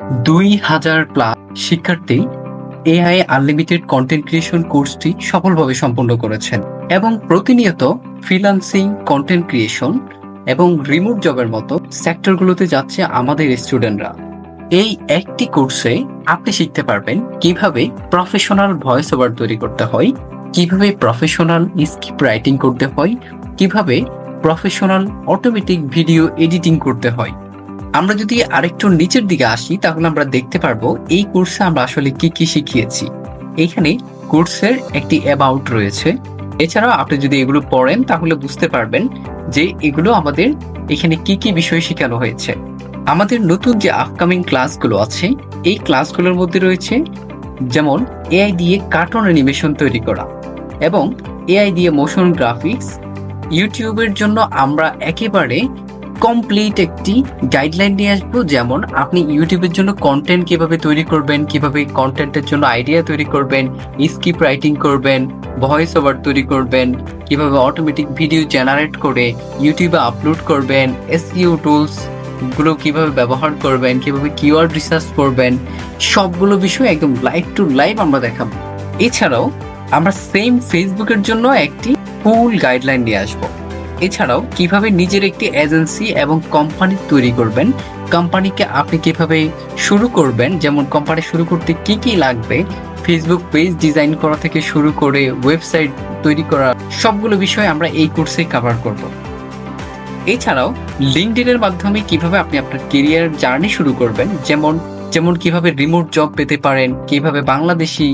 দুই হাজার প্লাস শিক্ষার্থী এআই আনলিমিটেড কন্টেন্ট ক্রিয়েশন কোর্সটি সফলভাবে সম্পন্ন করেছেন এবং প্রতিনিয়ত ফ্রিল্যান্সিং কন্টেন্ট ক্রিয়েশন এবং রিমোট জবের মতো সেক্টরগুলোতে যাচ্ছে আমাদের স্টুডেন্টরা এই একটি কোর্সে আপনি শিখতে পারবেন কীভাবে প্রফেশনাল ভয়েস ওভার তৈরি করতে হয়, কীভাবে প্রফেশনাল স্ক্রিপ্ট রাইটিং করতে হয়, কীভাবে প্রফেশনাল অটোমেটিক ভিডিও এডিটিং করতে হয়। আমরা যদি আরেকটু নিচের দিকে আসি, তাহলে আমরা দেখতে পারব এই কোর্সে আমরা আসলে কি কি শিখিয়েছি। এখানে কোর্সের একটি অ্যাবাউট রয়েছে। এছাড়াও আপনি যদি এগুলো পড়েন, তাহলে বুঝতে পারবেন যে এগুলো আমাদের এখানে কি কি বিষয় শেখানো হয়েছে। আমাদের নতুন যে আপকামিং ক্লাসগুলো আছে, এই ক্লাসগুলোর মধ্যে রয়েছে যেমন এআই দিয়ে কার্টুন অ্যানিমেশন তৈরি করা এবং এআই দিয়ে মোশন গ্রাফিক্স ইউটিউবের জন্য আমরা একেবারে কমপ্লিট একটি গাইডলাইন নিয়ে আসব, যেমন আপনি ইউটিউবের জন্য কন্টেন্ট কীভাবে তৈরি করবেন, কীভাবে কন্টেন্টের জন্য আইডিয়া তৈরি করবেন স্ক্রিপ্ট রাইটিং করবেন ভয়েস ওভার তৈরি করবেন, কীভাবে অটোমেটিক ভিডিও জেনারেট করে ইউটিউবে আপলোড করবেন এসইও টুলসগুলো কীভাবে ব্যবহার করবেন, কীভাবে কিওয়ার্ড রিসার্চ করবেন, সবগুলো বিষয় একদম লাইভ টু লাইভ আমরা দেখাবো। এছাড়াও আমরা সেম ফেসবুকের জন্য একটি ফুল গাইডলাইন নিয়ে আসব। এছাড়াও কীভাবে নিজের একটি এজেন্সি এবং কোম্পানি তৈরি করবেন, কোম্পানিকে আপনি কীভাবে শুরু করবেন, যেমন কোম্পানি শুরু করতে কি কি লাগবে ফেসবুক পেজ ডিজাইন করা থেকে শুরু করে ওয়েবসাইট তৈরি করা, সবগুলো বিষয় আমরা এই কোর্সে কভার করব। এছাড়াও লিঙ্কডিনের মাধ্যমে কীভাবে আপনি আপনার কেরিয়ার জার্নি শুরু করবেন, যেমন যেমন কীভাবে রিমোট জব পেতে পারেন, কীভাবে বাংলাদেশি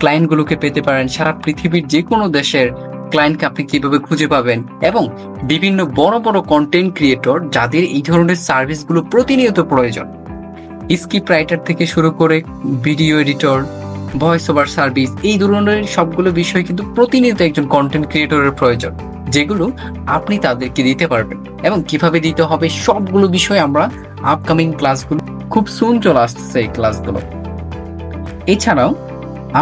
ক্লায়েন্টগুলোকে পেতে পারেন, সারা পৃথিবীর যে কোনো দেশের ক্লায়েন্টকে আপনি কীভাবে খুঁজে পাবেন এবং বিভিন্ন বড় বড় কন্টেন্ট ক্রিয়েটর যাদের এই ধরনের সার্ভিসগুলো প্রতিনিয়ত প্রয়োজন। স্ক্রিপ্ট রাইটার থেকে শুরু করে video editor voice over service এই ধরনের সবগুলো বিষয় কিন্তু প্রতিনিয়ত একজন কন্টেন্ট ক্রিয়েটরের প্রয়োজন, যেগুলো আপনি তাদেরকে দিতে পারবেন এবং কীভাবে দিতে হবে সবগুলো বিষয় আমরা আপকামিং ক্লাসগুলো খুব সুন চলে আসতেছে এই ক্লাসগুলো এছাড়াও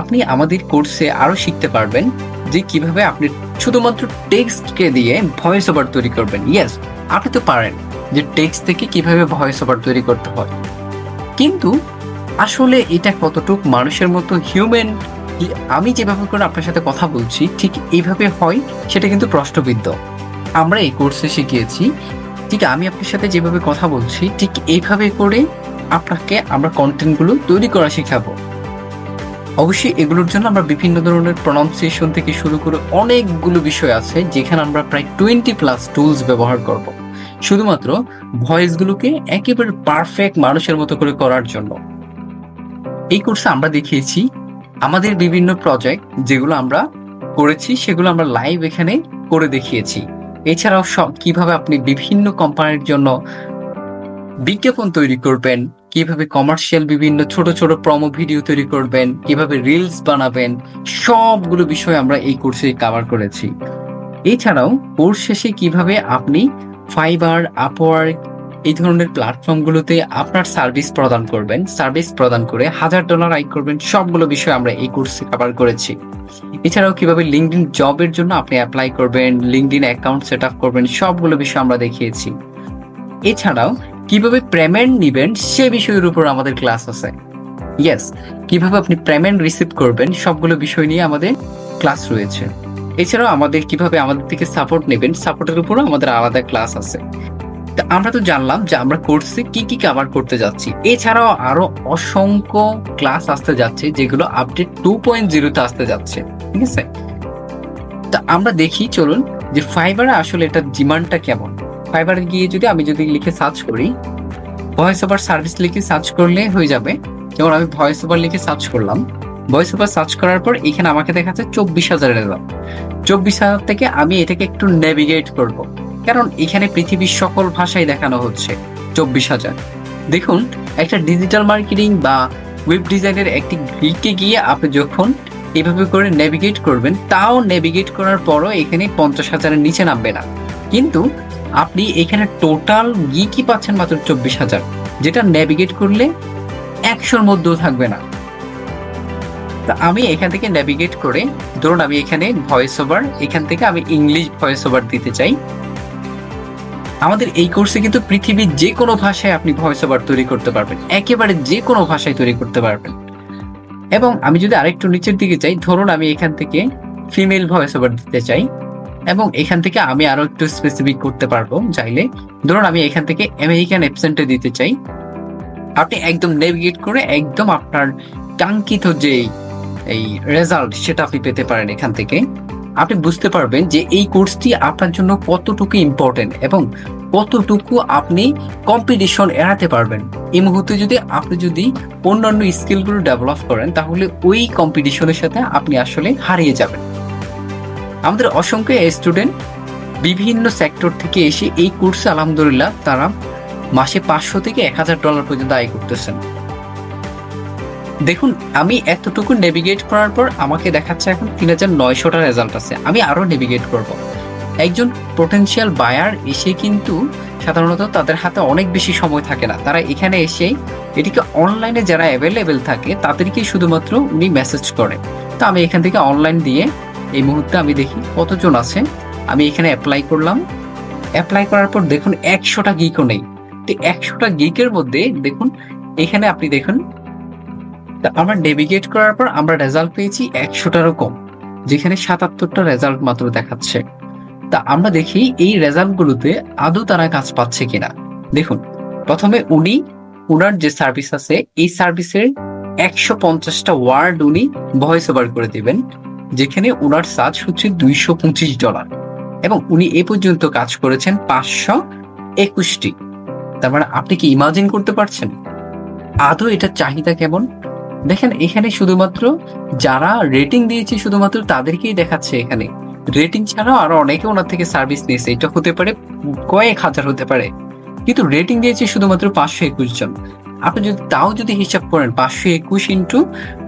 আপনি আমাদের কোর্সে আরও শিখতে পারবেন যে কীভাবে আপনি শুধুমাত্র টেক্সটকে দিয়ে ভয়েস ওভার তৈরি করবেন। ইয়েস আপনি তো পারেন যে টেক্সট থেকে কীভাবে ভয়েস ওভার তৈরি করতে হয়। কিন্তু আসলে এটা কতটুক মানুষের মতো হিউম্যান আমি যেভাবে করে আপনার সাথে কথা বলছি, ঠিক এইভাবে হয়, সেটা কিন্তু প্রশ্নবিদ্ধ। আমরা এই কোর্সে শিখিয়েছি, ঠিক আমি আপনার সাথে যেভাবে কথা বলছি, ঠিক এইভাবে করে আপনাকে আমরা কন্টেন্টগুলো তৈরি করা শেখাবো। অবশ্যই এগুলোর জন্য আমরা বিভিন্ন ধরনের প্রনাউন্সিয়েশন থেকে শুরু করে অনেকগুলো বিষয় আছে, যেখানে আমরা প্রায় টোয়েন্টি প্লাস টুলস ব্যবহার করব। শুধুমাত্র ভয়েসগুলোকে একেবারে পারফেক্ট মানুষের মতো করে করার জন্য। এই কোর্সে আমরা দেখিয়েছি আমাদের বিভিন্ন প্রজেক্ট যেগুলো আমরা করেছি, সেগুলো আমরা লাইভ এখানে করে দেখিয়েছি। এছাড়াও সব কীভাবে আপনি বিভিন্ন কোম্পানির জন্য বিজ্ঞাপন তৈরি করবেন কীভাবে কমার্শিয়াল বিভিন্ন ছোট ছোট প্রমো ভিডিও তৈরি করবেন, কীভাবে রিলস বানাবেন, সবগুলো বিষয় আমরা এই কোর্সে কভার করেছি। এছাড়াও কোর্স শেষে কীভাবে আপনি ফাইবার আপওয়ার্ক এই ধরনের প্ল্যাটফর্মগুলোতে আপনার সার্ভিস প্রদান করবেন সার্ভিস প্রদান করে হাজার ডলার আয় করবেন, সবগুলো বিষয় আমরা এই কোর্সে কভার করেছি। এছাড়াও কীভাবে লিঙ্কডিন জবের জন্য আপনি অ্যাপ্লাই করবেন লিঙ্কডিন অ্যাকাউন্ট সেট আপ করবেন, সবগুলো বিষয় আমরা দেখিয়েছি। এছাড়াও কীভাবে পেমেন্ট নিবেন সে বিষয়ের উপর আমাদের ক্লাস আছে। ইয়েস কীভাবে আপনি পেমেন্ট রিসিভ করবেন সবগুলো বিষয় নিয়ে আমাদের ক্লাস রয়েছে। এছাড়াও আমাদের কীভাবে আমাদের থেকে সাপোর্ট নেবেন সাপোর্টের উপরও আমাদের আলাদা ক্লাস আছে। তা আমরা তো জানলাম যে আমরা কোর্সে কি কি কভার করতে যাচ্ছি। এছাড়াও আরও অসংখ্য ক্লাস আসতে যাচ্ছে যেগুলো আপডেট টু পয়েন্ট জিরোতে আসতে যাচ্ছে, ঠিক আছে? তা আমরা দেখি, চলুন, যে ফাইবারে আসলে এটার ডিমান্ডটা কেমন। ফাইবারে গিয়ে যদি আমি যদি লিখে সার্চ করি ভয়েস ওভার সার্ভিস লিখে সার্চ করলে হয়ে যাবে। যেমন আমি ভয়েস ওভার লিখে সার্চ করলাম। ভয়েস ওভার সার্চ করার পর এখানে আমাকে দেখাচ্ছে চব্বিশ হাজারের দাম চব্বিশ হাজার থেকে আমি এটাকে একটু নেভিগেট করব। কারণ এখানে পৃথিবীর সকল ভাষায় দেখানো হচ্ছে, চব্বিশ হাজার। দেখুন, একটা ডিজিটাল মার্কেটিং বা ওয়েব ডিজাইনের একটি গিকে গিয়ে আপনি যখন এভাবে করে নেভিগেট করবেন, তাও নেভিগেট করার পরও এখানে পঞ্চাশ হাজারের নিচে নামবে না। কিন্তু আপনি এখানে টোটাল গিকই পাচ্ছেন মাত্র চব্বিশ হাজার। যেটা নেভিগেট করলে একশোর মধ্যেও থাকবে না। তা আমি এখান থেকে নেভিগেট করে, ধরুন আমি এখানে ভয়েস ওভার এখান থেকে আমি ইংলিশ ভয়েস ওভার দিতে চাই। আমাদের এই কোর্সে কিন্তু পৃথিবীর যে কোনো ভাষায় আপনি ভয়েস ওভার তৈরি করতে পারবেন। একেবারে যে কোনো ভাষায় তৈরি করতে পারবেন। এবং আমি যদি আরেকটু নিচের দিকে চাই ধরুন আমি এখান থেকে ফিমেল ভয়েস ওভার দিতে চাই। এবং এখান থেকে আমি আরও একটু স্পেসিফিক করতে পারব চাইলে। ধরুন আমি এখান থেকে আমেরিকান অ্যাবসেন্টে দিতে চাই। আপনি একদম নেভিগেট করে একদম আপনার কাঙ্ক্ষিত যে এই রেজাল্ট সেটা আপনি পেতে পারেন এখান থেকে। আপনি বুঝতে পারবেন যে এই কোর্সটি আপনার জন্য কতটুকু ইম্পর্টেন্ট এবং কতটুকু আপনি কম্পিটিশন এড়াতে পারবেন। এই মুহূর্তে যদি আপনি যদি অন্যান্য স্কিলগুলো ডেভেলপ করেন, তাহলে ওই কম্পিটিশনের সাথে আপনি আসলে হারিয়ে যাবেন। আমাদের অসংখ্য স্টুডেন্ট বিভিন্ন সেক্টর থেকে এসে এই কোর্সে আলহামদুলিল্লাহ তারা মাসে পাঁচশো থেকে এক হাজার ডলার পর্যন্ত আয় করতেছেন। দেখুন, আমি এতটুকু নেভিগেট করার পর আমাকে দেখাচ্ছে এখন তিন হাজার নয়শোটা রেজাল্ট আছে। আমি আরও নেভিগেট করব। একজন পোটেনশিয়াল বায়ার এসে কিন্তু সাধারণত তাদের হাতে অনেক বেশি সময় থাকে না। তারা এখানে এসে এটিকে অনলাইনে যারা অ্যাভেলেবেল থাকে, তাদেরকেই শুধুমাত্র উনি মেসেজ করে। তো আমি এখান থেকে অনলাইন দিয়ে এই মুহূর্তে আমি দেখি কতজন আছে। আমি এখানে অ্যাপ্লাই করলাম। অ্যাপ্লাই করার পর দেখুন একশোটা গিকও নেই। তো একশোটা গিকের মধ্যে দেখুন, এখানে আপনি দেখুন আমরা নেভিগেট করার পর আমরা রেজাল্ট পেয়েছি একশোটারও কম, যেখানে সাতাত্তরটা রেজাল্ট মাত্র দেখাচ্ছে। তা আমরা দেখি এই রেজাল্টগুলোতে আদৌ তারা কাজ পাচ্ছে কিনা। দেখুন, প্রথমে উনি, উনার যে সার্ভিস আছে, এই সার্ভিসের একশো পঞ্চাশটা ওয়ার্ড উনি ভয়েস ওভার করে দিবেন। যেখানে ওনার চার্জ হচ্ছে দুইশো পঁচিশ ডলার। এবং উনি এ পর্যন্ত কাজ করেছেন পাঁচশো একুশটি। তার মানে আপনি কি ইমাজিন করতে পারছেন? আদৌ এটার চাহিদা কেমন? দেখেন, এখানে শুধুমাত্র যারা রেটিং দিয়েছে শুধুমাত্র তাদেরকেই দেখাচ্ছে এখানে। রেটিং ছাড়াও আরও অনেকে ওনার থেকে সার্ভিস নিয়েছে। এটা হতে পারে কয়েক হাজার হতে পারে। কিন্তু রেটিং দিয়েছে শুধুমাত্র পাঁচশো একুশ জন। আপনি যদি তাও যদি হিসাব করেন পাঁচশো একুশ ইন্টু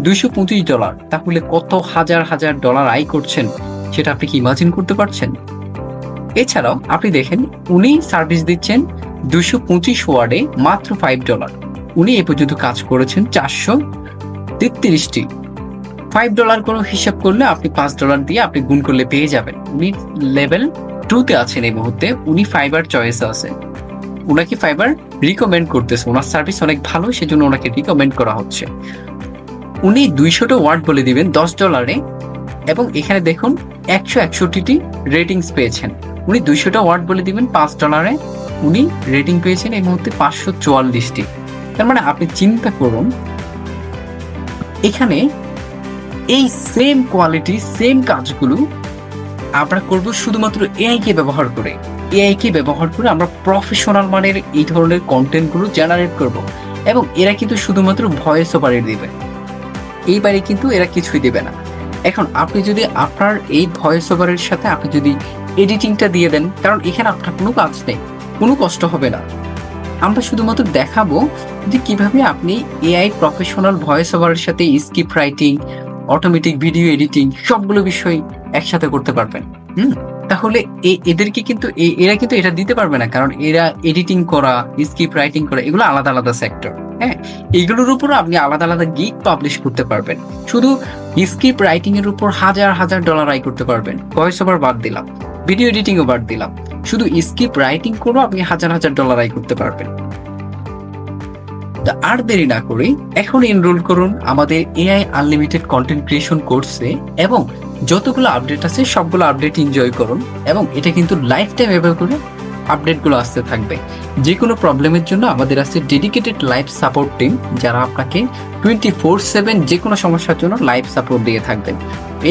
দুইশো পঁচিশ ডলার তাহলে কত হাজার হাজার ডলার আয় করছেন সেটা আপনি কি ইমাজিন করতে পারছেন? এছাড়াও আপনি দেখেন উনি সার্ভিস দিচ্ছেন দুশো পঁচিশ ওয়ার্ডে মাত্র ফাইভ ডলার উনি এ পর্যন্ত কাজ করেছেন চারশো তেত্রিশটি। ফাইভ ডলার কোনো হিসাব করলে আপনি পাঁচ ডলার দিয়ে আপনি গুণ করলে পেয়ে যাবেন। উনি লেভেল টুতে আছেন এই মুহূর্তে, উনি ফাইবার চয়েসে আছেন ওনাকে ফাইবার রিকমেন্ড করতেছে। ওনার সার্ভিস অনেক ভালো, সেজন্য ওনাকে রিকমেন্ড করা হচ্ছে। উনি দুইশোটা ওয়ার্ড বলে দিবেন, দশ ডলারে এবং এখানে দেখুন, একশো একষট্টিটি রেটিংস পেয়েছেন। উনি দুইশোটা ওয়ার্ড বলে দিবেন, পাঁচ ডলারে উনি রেটিং পেয়েছেন এই মুহূর্তে পাঁচশো চুয়াল্লিশটি। তার মানে আপনি চিন্তা করুন, এখানে এই সেম কোয়ালিটি সেম কাজগুলো আমরা করব শুধুমাত্র এআই কে ব্যবহার করে। এআই কে ব্যবহার করে আমরা প্রফেশনাল মানের এই ধরনের কন্টেন্টগুলো জেনারেট করব। এবং এরা কিন্তু শুধুমাত্র ভয়েস ওভারে দিবে। এইবারে কিন্তু এরা কিছুই দেবে না। এখন আপনি যদি আপনার এই ভয়েস ওভারের সাথে আপনি যদি এডিটিংটা দিয়ে দেন, কারণ এখানে আপনার কোনো কাজ নেই, কোনো কষ্ট হবে না। আমরা শুধুমাত্র দেখাবো যে কীভাবে আপনি এআই প্রফেশনাল ভয়েস ওভারের সাথে script writing automatic video editing সবগুলো বিষয় একসাথে করতে পারবেন। হুম? তাহলে এদেরকে কিন্তু এরা কিন্তু এটা দিতে পারবে না। কারণ এরা এডিটিং করা স্ক্রিপ্ট রাইটিং করা, এগুলো আলাদা আলাদা সেক্টর হ্যাঁ? এগুলোর উপর আপনি আলাদা আলাদা গিক পাবলিশ করতে পারবেন। শুধু স্ক্রিপ্ট রাইটিং এর উপর হাজার হাজার ডলার আয় করতে পারবেন। ভয়েস ওভার বাদ দিলাম ভিডিও এডিটিংও বাদ দিলাম। শুধু স্ক্রিপ্ট রাইটিং করেও আপনি হাজার হাজার ডলার আয় করতে পারবেন। আর দেরি না করে এখন এনরোল করুন আমাদের এআই আনলিমিটেড কন্টেন্ট ক্রিয়েশন কোর্সে এবং যতগুলো আপডেট আছে, সবগুলো আপডেট এনজয় করুন এবং এটা কিন্তু লাইফ টাইম এভাবে করে আপডেটগুলো আসতে থাকবে। যে কোনো প্রবলেমের জন্য আমাদের আছে ডেডিকেটেড লাইফ সাপোর্ট টিম যারা আপনাকে টোয়েন্টি ফোর সেভেন যে কোনো সমস্যার জন্য লাইফ সাপোর্ট দিয়ে থাকবেন।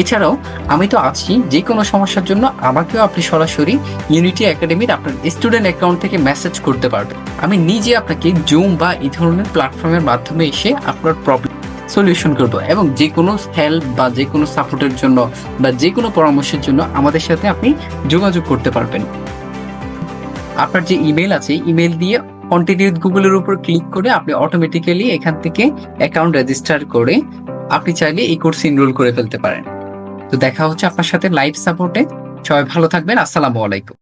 এছাড়াও, আমি তো আছি যে কোনো সমস্যার জন্য আমাকেও আপনি সরাসরি ইউনিটি একাডেমির আপনার স্টুডেন্ট অ্যাকাউন্ট থেকে মেসেজ করতে পারবেন। আমি নিজে আপনাকে জুম বা এই ধরনের প্ল্যাটফর্মের মাধ্যমে এসে আপনার প্রবলেম সলিউশন করব এবং যে কোনো হেল্প বা যে কোনো সাপোর্টের জন্য বা যে কোনো পরামর্শের জন্য আমাদের সাথে আপনি যোগাযোগ করতে পারবেন। আপনার যে ইমেল আছে ইমেল দিয়ে কন্টিনিউ গুগলের উপর ক্লিক করে আপনি অটোমেটিক্যালি এখান থেকে অ্যাকাউন্ট রেজিস্টার করে আপনি চাইলে এই কোর্স এনরোল করে ফেলতে পারেন। তো দেখা হচ্ছে আপনার সাথে লাইভ সাপোর্টে সবাই ভালো থাকবেন। আসসালামু আলাইকুম।